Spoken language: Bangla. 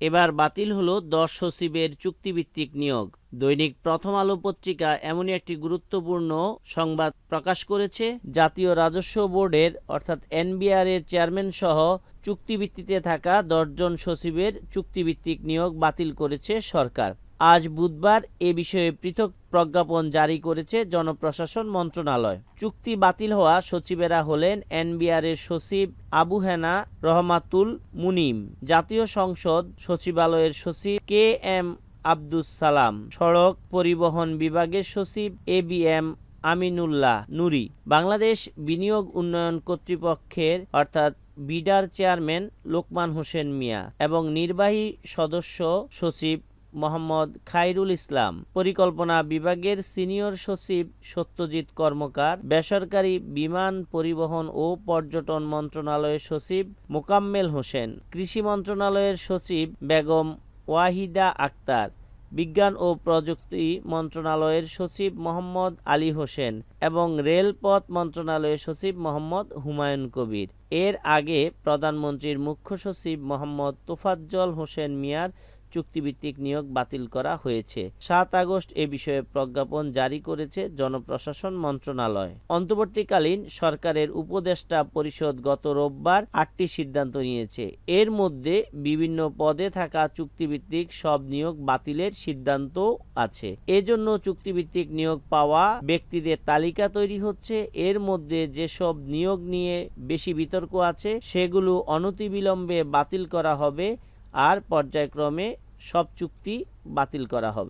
এবার বাতিল হলো দশ সচিবের চুক্তিভিত্তিক নিয়োগ। দৈনিক প্রথম আলো পত্রিকা এমনই একটি গুরুত্বপূর্ণ সংবাদ প্রকাশ করেছে। জাতীয় রাজস্ব বোর্ডের, অর্থাৎ এনবিআর এর চেয়ারম্যান সহ চুক্তিভিত্তিতে থাকা দশজন সচিবের চুক্তিভিত্তিক নিয়োগ বাতিল করেছে সরকার। আজ বুধবার এ বিষয়ে পৃথক প্রজ্ঞাপন জারি করেছে জনপ্রশাসন মন্ত্রণালয়। চুক্তি বাতিল হওয়া সচিবেরা হলেন এনবিআর এর সচিব আবু হেনা রহমাতুল মুনিম, জাতীয় সংসদ সচিবালয়ের সচিব কে এম আব্দুস সালাম, সড়ক পরিবহন বিভাগের সচিব A B M Aminullah Nuri, Bangladesh বিনিয়োগ উন্নয়ন কর্তৃপক্ষের অর্থাৎ বিডার চেয়ারম্যান লোকমান হোসেন মিয়া এবং নির্বাহী সদস্য সচিব মোহাম্মদ খাইরুল ইসলাম। পরিকল্পনা বিভাগের সিনিয়র সচিব, সত্যজিৎ কর্মকার, বেসরকারি বিমান পরিবহন ও পর্যটন মন্ত্রণালয়ের সচিব মোকাম্মেল হোসেন, কৃষি মন্ত্রণালয়ের সচিব বেগম ওয়াহিদা আক্তার, বিজ্ঞান ও প্রযুক্তি মন্ত্রণালয়ের সচিব মোহাম্মদ আলী হোসেন এবং রেলপথ মন্ত্রণালয়ের সচিব মোহাম্মদ হুমায়ুন কবির। এর আগে প্রধানমন্ত্রীর মুখ্য সচিব মোহাম্মদ তোফাজ্জল হোসেন মিয়ার চুক্তিভিত্তিক নিয়োগ বাতিল করা হয়েছে। সাত আগস্ট এ বিষয়ে প্রজ্ঞাপন জারি করেছে জনপ্রশাসন মন্ত্রণালয়। অন্তর্বর্তীকালীন সরকারের উপদেষ্টা পরিষদ গত রোববার আটটি সিদ্ধান্ত নিয়েছে। এর মধ্যে বিভিন্ন পদে থাকা চুক্তিভিত্তিক সব নিয়োগ বাতিলের সিদ্ধান্ত আছে। এজন্য চুক্তিভিত্তিক নিয়োগ পাওয়া ব্যক্তিদের তালিকা তৈরি হচ্ছে। এর মধ্যে যেসব নিয়োগ নিয়ে বেশি বিতর্ক আছে, সেগুলো অনতিবিলম্বে বাতিল করা হবে আর পর্যায়ক্রমে সব চুক্তি বাতিল করা হবে।